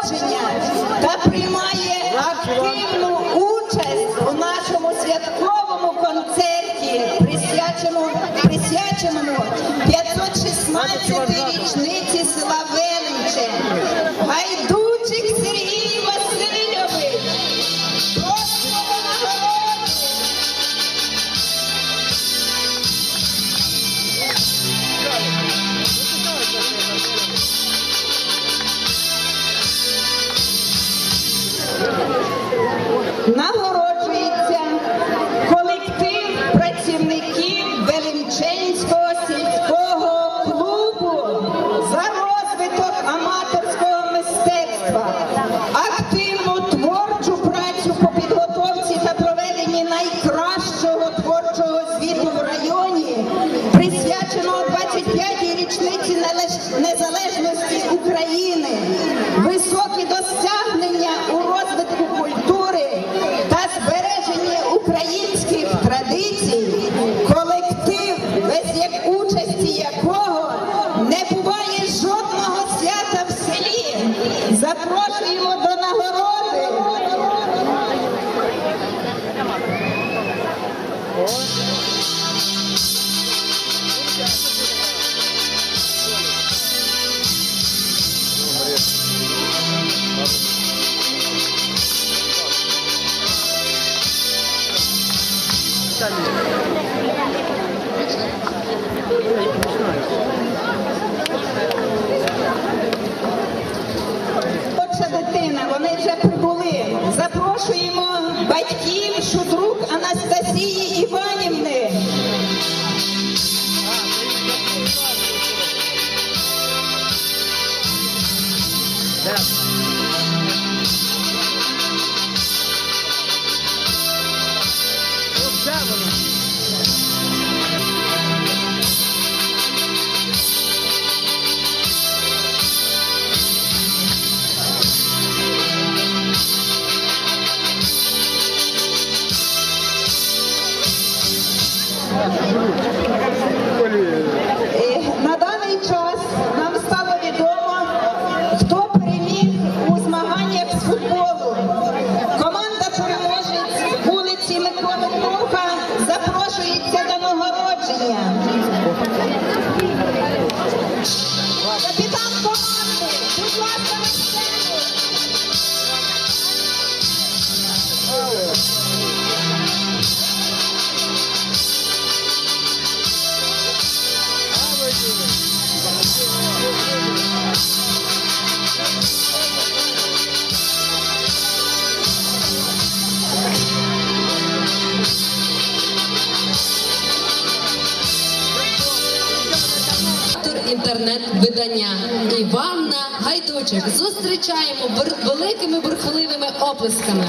народження та приймає активну участь у нашому святковому концерті, присвяченому, присвяченому 516 річниці села Величе. Гайдучих Traveling. Зустрічаємо великими бурхливими оплесками.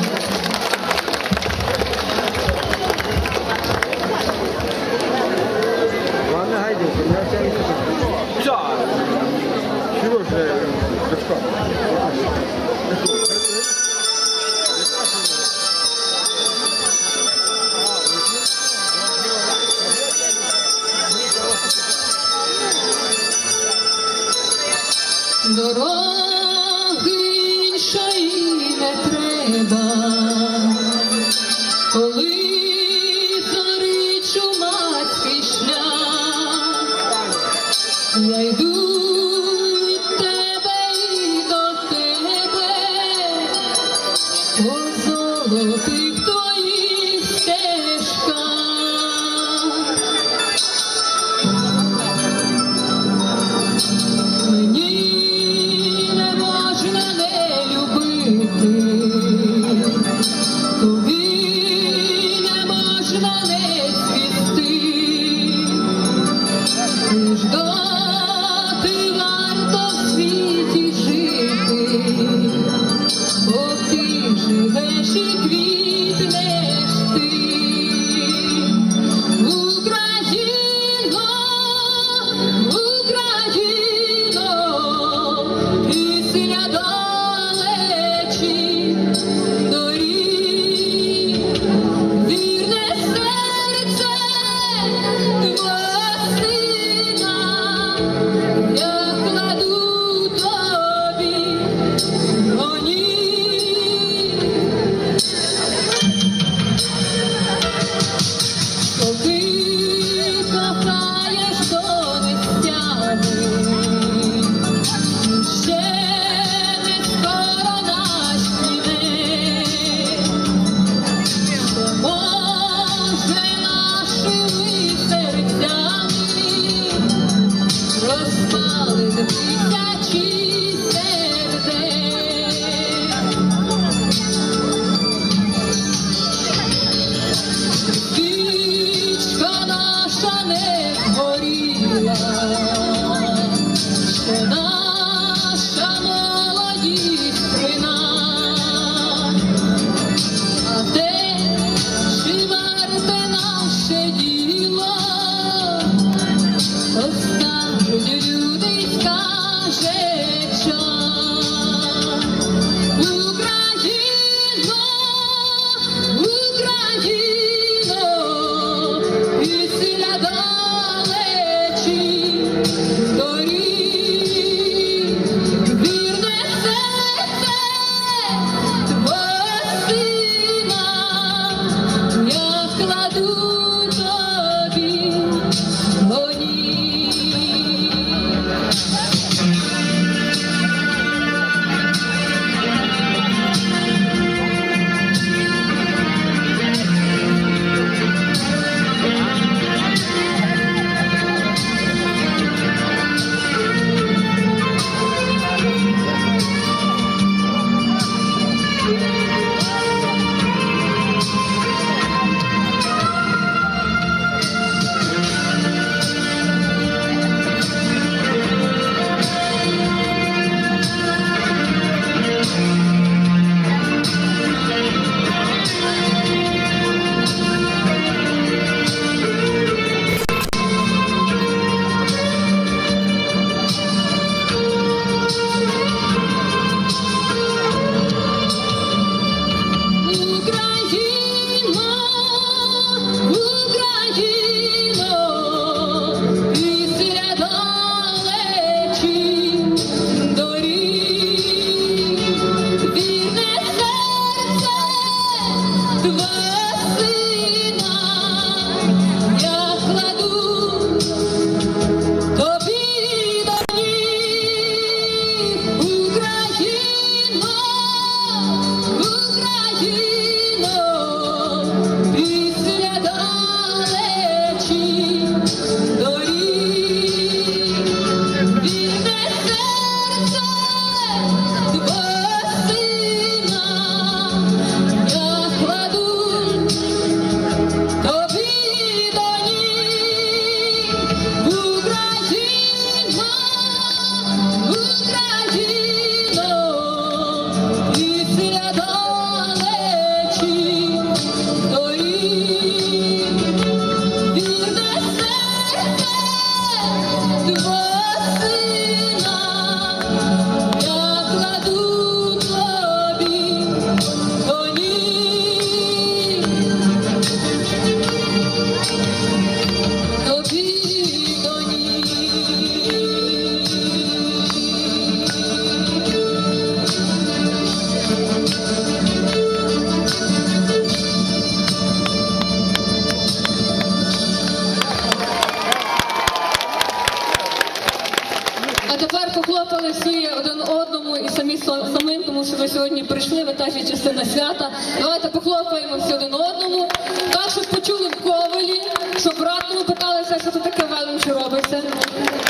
Свята. Давайте похлопаємо всі один одному. Так, щоб почули в ковелі, щоб братому питалися, що тут таке велим що робиться.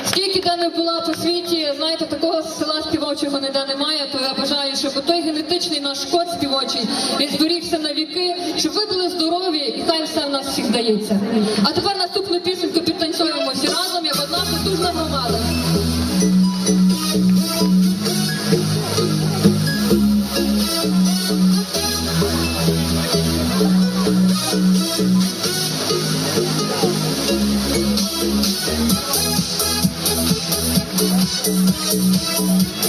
Скільки де не була по світі, знаєте, такого села співочого ніде немає, то я бажаю, щоб той генетичний наш код співочий він зберігся на віки, щоб ви були здорові і хай все в нас всіх вдається. А тепер наступну пісеньку підтанцюємо всі разом, як одна потужна громада. Música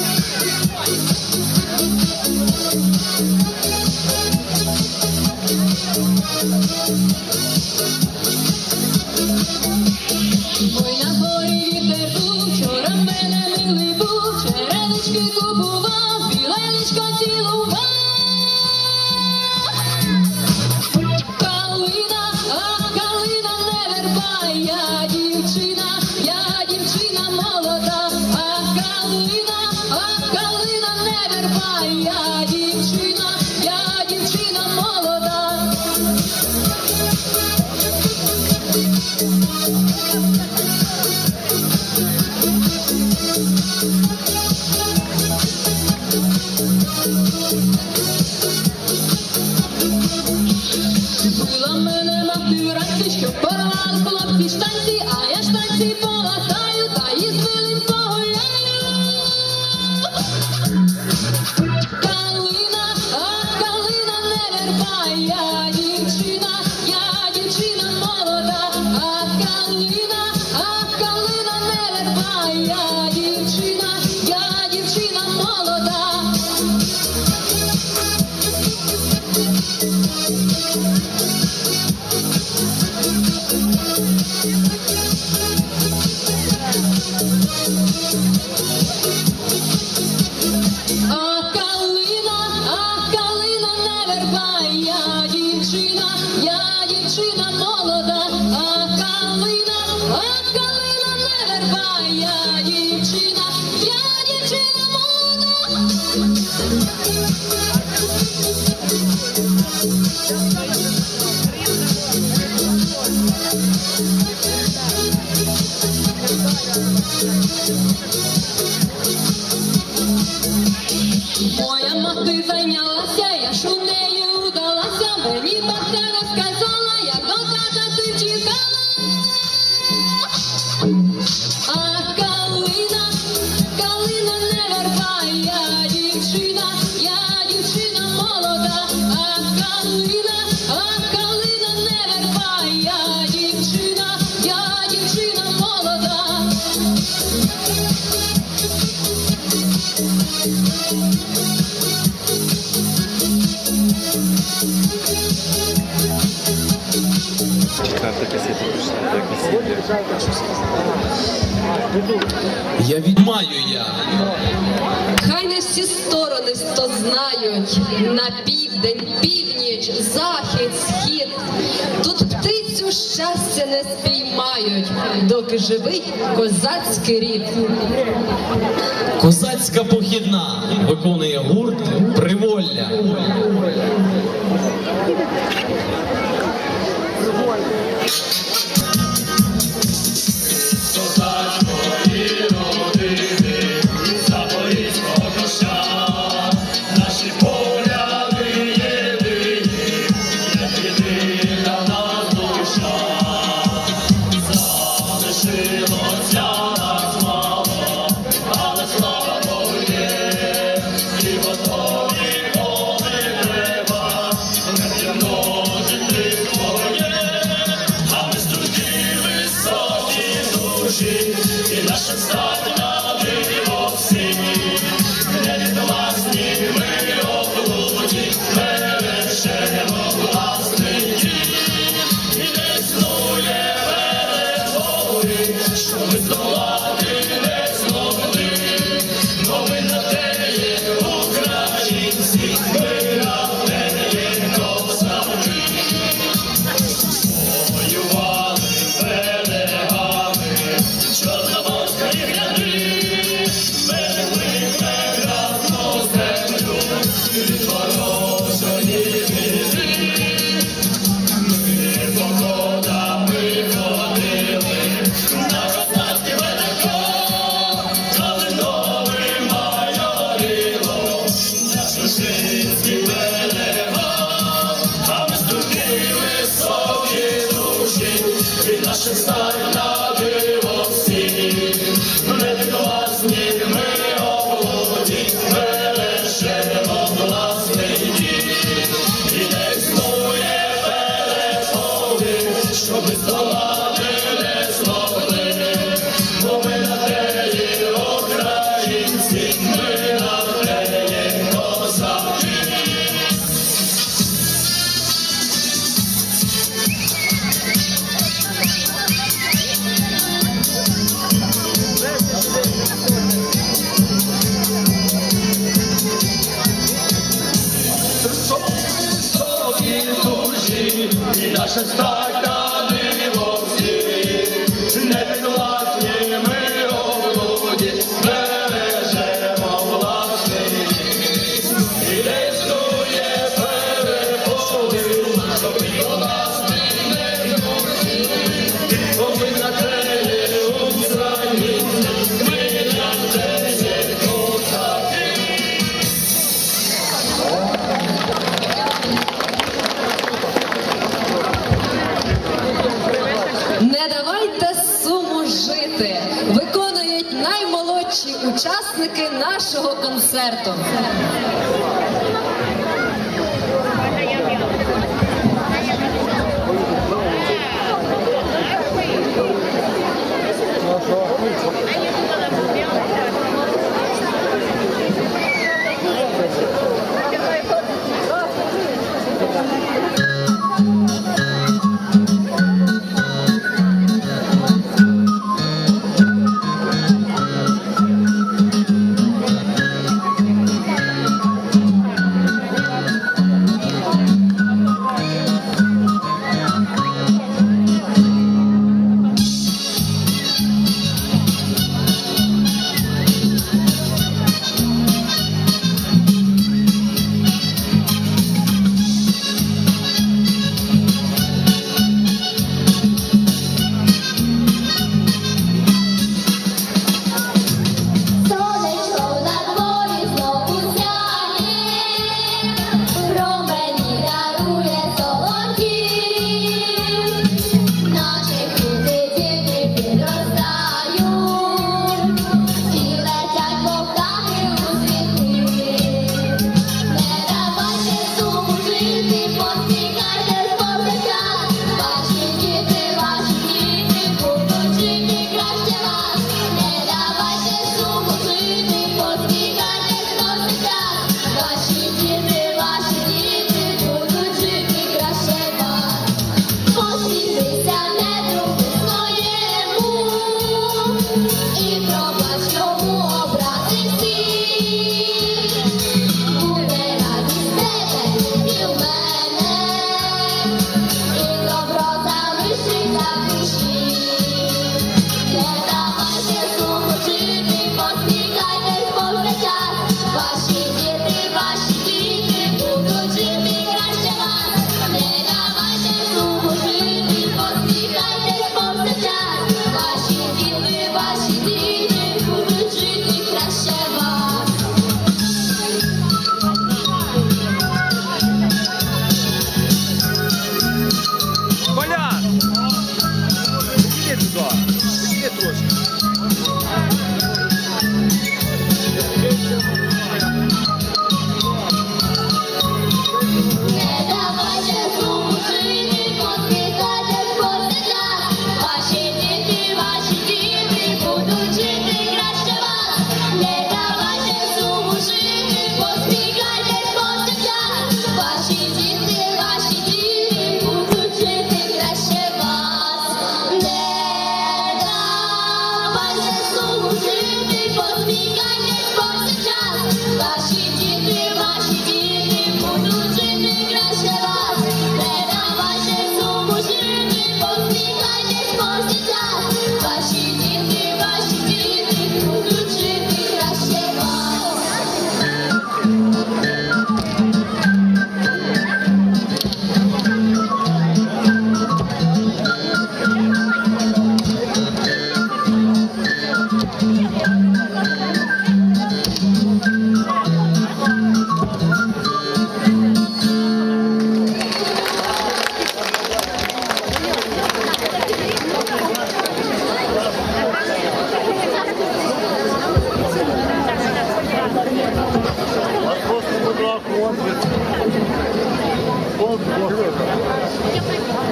А Я відмаю я. Хай не всі сторони сто знають на південь, північ, захід, схід. Тут птицю щастя не спіймають, доки живий козацький рід. Козацька похідна виконує гурт приволля. Приволля. oh. Humberto.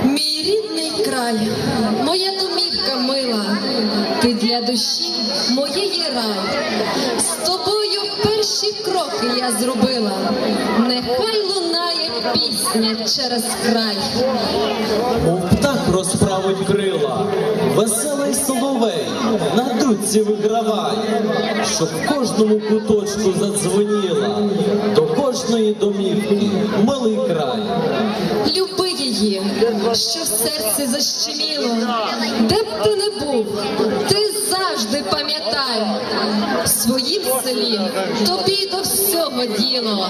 Мій рідний край, моя домівка мила, ти для душі моєї рай. З тобою перші кроки я зробила, нехай лунає пісня через край. Мов птах розправить крила, веселий соловей, на дудці вигравай, щоб кожному куточку задзвоніла кожної домівки милий край. Люби її, що в серці защеміло, де б ти не був, ти завжди пам'ятай в своїм селі тобі до всього діло.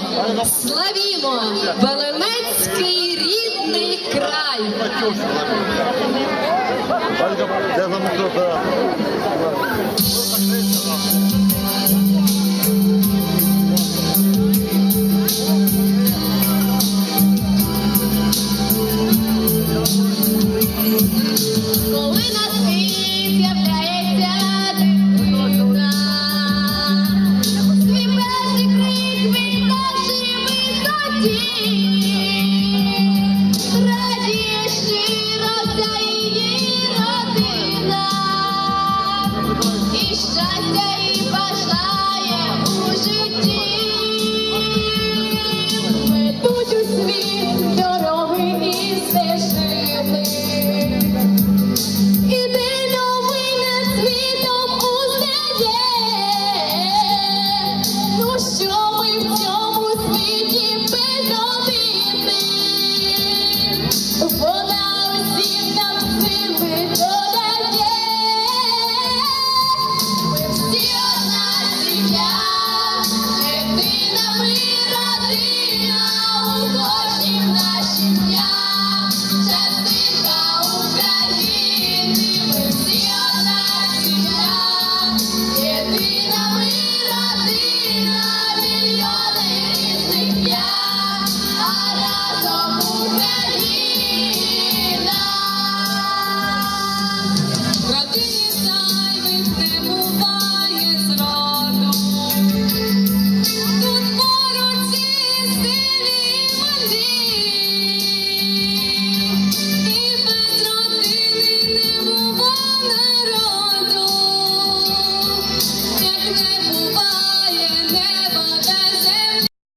Славімо, Велемецький рідний край. Де